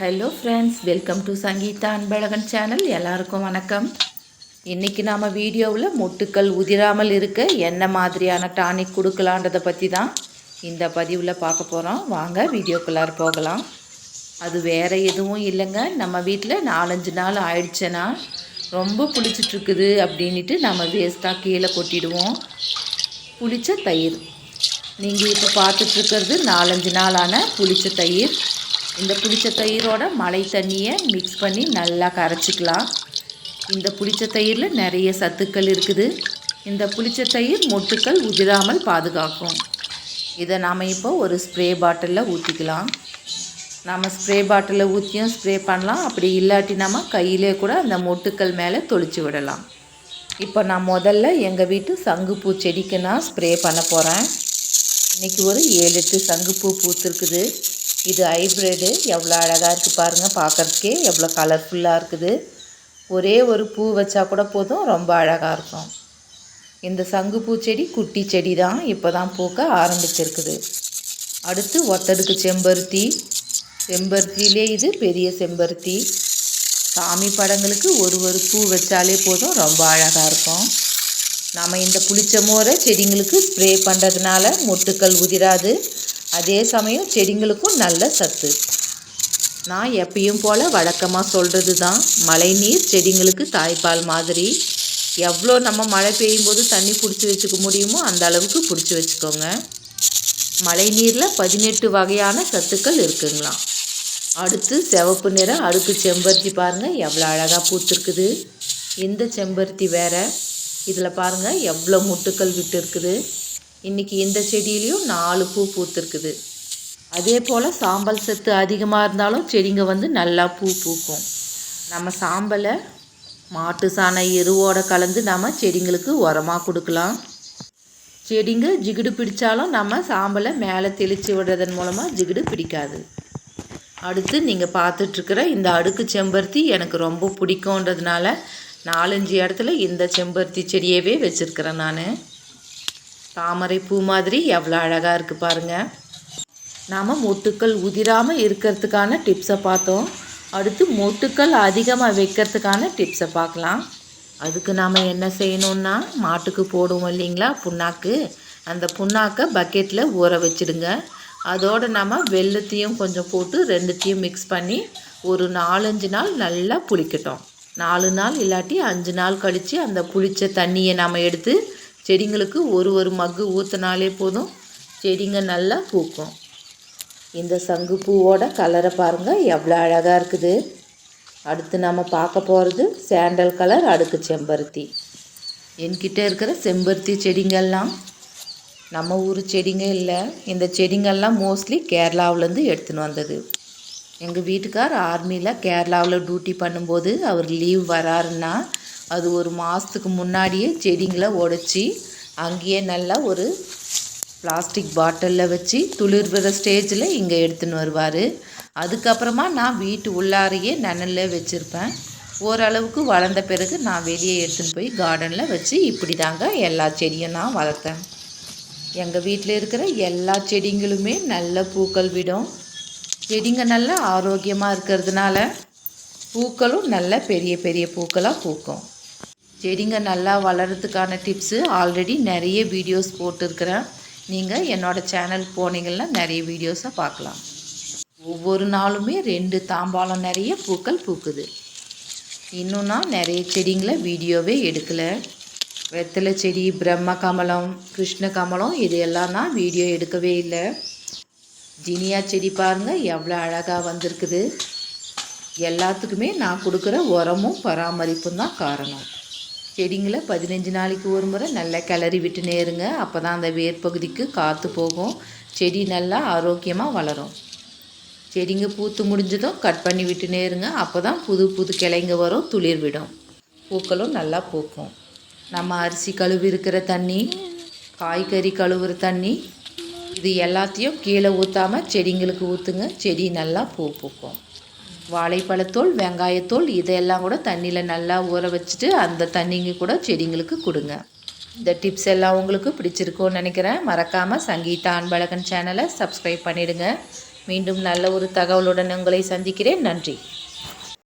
Hello friends welcome to Sangeetha Anbazhagan channel எல்லாருக்கும் வணக்கம். இன்றைக்கி நாம் வீடியோவில் மொட்டுக்கள் உதிராமல் இருக்க என்ன மாதிரியான டானிக் கொடுக்கலான்றதை பற்றி தான் இந்த பதிவில் பார்க்க போகிறோம் வாங்க வீடியோக்குள்ளார போகலாம். அது வேறு எதுவும் இல்லைங்க. நம்ம வீட்டில் நாலஞ்சு நாள் ஆயிடுச்சுன்னா ரொம்ப புளிச்சிட்ருக்குது அப்படின்ட்டு நம்ம வேஸ்ட்டாக கீழே கொட்டிடுவோம். புளிச்ச தயிர். நீங்கள் இப்போ பார்த்துட்ருக்கிறது நாலஞ்சு நாளான புளிச்ச தயிர். இந்த புளிச்ச தயிரோட மலை தண்ணியை மிக்ஸ் பண்ணி நல்லா கரைச்சிக்கலாம். இந்த புளிச்ச தயிரில் நிறைய சத்துக்கள் இருக்குது. இந்த புளிச்ச தயிர் மொட்டுக்கள் உதிராமல் பாதுகாக்கும். இதை நாம் இப்போ ஒரு ஸ்ப்ரே பாட்டிலில் ஊற்றிக்கலாம் நம்ம ஸ்ப்ரே பாட்டிலில் ஊற்றியும் ஸ்ப்ரே பண்ணலாம். அப்படி இல்லாட்டி நம்ம கையிலே கூட அந்த மொட்டுக்கள் மேலே தொளிச்சு விடலாம். இப்போ நான் முதல்ல எங்கள் வீட்டு சங்குப்பூ செடிக்கு நான் ஸ்ப்ரே பண்ண போகிறேன் இன்றைக்கி ஒரு ஏழு எட்டு சங்குப்பூ பூத்துருக்குது. இது ஹைப்ரிடு எவ்வளோ அழகாக இருக்குது பாருங்கள் பார்க்குறதுக்கே எவ்வளோ கலர்ஃபுல்லாக இருக்குது. ஒரே ஒரு பூ வச்சா கூட போதும் ரொம்ப அழகாக இருக்கும். இந்த சங்கு செடி குட்டி செடி தான். இப்போ தான் பூக்க ஆரம்பிச்சிருக்குது. அடுத்து ஒத்தடுக்கு செம்பருத்தி. செம்பருத்திலே இது பெரிய செம்பருத்தி. சாமி படங்களுக்கு ஒரு ஒரு பூ வச்சாலே போதும் ரொம்ப அழகாக இருக்கும். நாம் இந்த புளிச்ச மோரை செடிங்களுக்கு ஸ்ப்ரே பண்ணுறதுனால மொட்டுக்கள் உதிராது. அதே சமயம் செடிங்களுக்கும் நல்ல சத்து. நான் எப்பயும் போல் வழக்கமாக சொல்கிறது தான் மழை நீர் செடிங்களுக்கு தாய்ப்பால் மாதிரி. எவ்வளோ நம்ம மழை பெய்யும் போது தண்ணி பிடிச்சி வச்சுக்க முடியுமோ அந்த அளவுக்கு பிடிச்சி வச்சுக்கோங்க. மழை நீரில் பதினெட்டு வகையான சத்துக்கள் இருக்குங்களாம். அடுத்து சிவப்பு நிற அடுக்கு செம்பருத்தி பாருங்கள் எவ்வளோ அழகாக பூத்துருக்குது. இந்த செம்பருத்தி வேறு. இதில் பாருங்கள் எவ்வளோ முட்டுக்கள் விட்டு இருக்குது இன்றைக்கி இந்த செடியிலையும் நாலு பூ பூத்துருக்குது. அதே போல் சாம்பல் சத்து அதிகமாக இருந்தாலும் செடிங்க வந்து நல்லா பூ பூக்கும். நம்ம சாம்பலை மாட்டு சாண எருவோடு கலந்து நம்ம செடிங்களுக்கு உரமாக கொடுக்கலாம். செடிங்க ஜிகிடு பிடிச்சாலும் நம்ம சாம்பலை மேலே தெளித்து விடுறதன் மூலமாக ஜிகிடு பிடிக்காது. அடுத்து நீங்கள் பார்த்துட்ருக்கிற இந்த அடுக்கு செம்பருத்தி எனக்கு ரொம்ப பிடிக்குன்றதுனால நாலஞ்சு இடத்துல இந்த செம்பருத்தி செடியவே வச்சுருக்கிறேன் நான். தாமரை பூ மாதிரி எவ்வளோ அழகாக இருக்குது பாருங்கள் நாம் மொட்டுக்கள் உதிராமல் இருக்கிறதுக்கான டிப்ஸை பார்த்தோம். அடுத்து மொட்டுக்கள் அதிகமாக வைக்கிறதுக்கான டிப்ஸை பார்க்கலாம். அதுக்கு நாம் என்ன செய்யணுன்னா மாட்டுக்கு போடுவோம் இல்லைங்களா புண்ணாக்கு. அந்த புண்ணாக்கை பக்கெட்டில் ஊற வச்சுடுங்க. அதோடு நம்ம வெள்ளத்தையும் கொஞ்சம் போட்டு ரெண்டுத்தையும் மிக்ஸ் பண்ணி ஒரு நாலஞ்சு நாள் நல்லா புளிக்கட்டும். நாலு நாள் இல்லாட்டி அஞ்சு நாள் கழித்து அந்த புளித்த தண்ணியை நம்ம எடுத்து செடிங்களுக்கு ஒரு ஒரு மக்கு ஊற்றினாலே போதும். செடிங்க நல்லா பூக்கும். இந்த சங்கு பூவோட கலரை பாருங்கள் எவ்வளோ அழகாக இருக்குது. அடுத்து நம்ம பார்க்க போகிறது சாண்டல் கலர் அடுக்கு செம்பருத்தி. என்கிட்ட இருக்கிற செம்பருத்தி செடிங்கள்லாம் நம்ம ஊர் செடிங்க இல்லை. இந்த செடிங்கள்லாம் மோஸ்ட்லி கேரளாவிலேருந்து எடுத்துன்னு வந்தது. எங்கள் வீட்டுக்கார் ஆர்மியில் கேரளாவில் டியூட்டி பண்ணும்போது அவர் லீவ் வராருன்னா அது ஒரு மாதத்துக்கு முன்னாடியே செடிங்களை உடச்சி அங்கேயே நல்லா ஒரு பிளாஸ்டிக் பாட்டிலில் வச்சு துளிர்விற ஸ்டேஜில் இங்கே எடுத்துன்னு வருவார். அதுக்கப்புறமா நான் வீட்டு உள்ளாரையே நனலில் வச்சுருப்பேன். ஓரளவுக்கு வளர்ந்த பிறகு நான் வெளியே எடுத்துன்னு போய் கார்டனில் வச்சு இப்படி தாங்க எல்லா செடியும் நான் வளர்த்தேன். எங்கள் வீட்டில் இருக்கிற எல்லா செடிங்களுமே நல்ல பூக்கள் விடும். செடிங்க நல்லா ஆரோக்கியமாக இருக்கிறதுனால பூக்களும் நல்ல பெரிய பெரிய பூக்களாக பூக்கும். செடிங்க நல்லா வளர்கிறதுக்கான டிப்ஸு ஆல்ரெடி நிறைய வீடியோஸ் போட்டிருக்கிறேன். நீங்கள் என்னோடய சேனல் போனீங்கன்னா நிறைய வீடியோஸை பார்க்கலாம். ஒவ்வொரு நாளுமே ரெண்டு தாம்பாளம் நிறைய பூக்கள் பூக்குது. இன்னும் நான் நிறைய செடிங்களை வீடியோவே எடுக்கலை. வெத்தலை செடி பிரம்ம கமலம் கிருஷ்ண கமலம் இது எல்லாம் நான் வீடியோ எடுக்கவே இல்லை. ஜினியா செடி பாருங்கள் எவ்வளோ அழகாக வந்திருக்குது. எல்லாத்துக்குமே நான் கொடுக்குற உரமும் பராமரிப்பும் தான் காரணம். செடிங்களை பதினஞ்சு நாளைக்கு ஒரு முறை நல்லா கிளறி விட்டு நேருங்க அப்போ தான் அந்த வேர் பகுதிக்கு காற்று போகும். செடி நல்லா ஆரோக்கியமாக வளரும். செடிங்க பூத்து முடிஞ்சதும் கட் பண்ணி விட்டு நேருங்க அப்போ தான் புது புது கிளைங்க வரும் துளிர் விடும். பூக்களும் நல்லா பூக்கும். நம்ம அரிசி கழுவி இருக்கிற தண்ணி காய்கறி கழுவுற தண்ணி இது எல்லாத்தையும் கீழே ஊற்றாமல் செடிங்களுக்கு ஊற்றுங்க செடி நல்லா பூ பூக்கும். வாழைப்பழத்தோல் வெங்காயத்தோல் இதையெல்லாம் கூட தண்ணியில் நல்லா ஊற வச்சுட்டு அந்த தண்ணிங்க கூட செடிங்களுக்கு கொடுங்க. இந்த டிப்ஸ் எல்லாம் உங்களுக்கு பிடிச்சிருக்கும்னு நினைக்கிறேன். மறக்காமல் சங்கீதா அன்பழகன் சேனலை சப்ஸ்கிரைப் பண்ணிவிடுங்க மீண்டும் நல்ல ஒரு தகவலுடன் உங்களை சந்திக்கிறேன். நன்றி.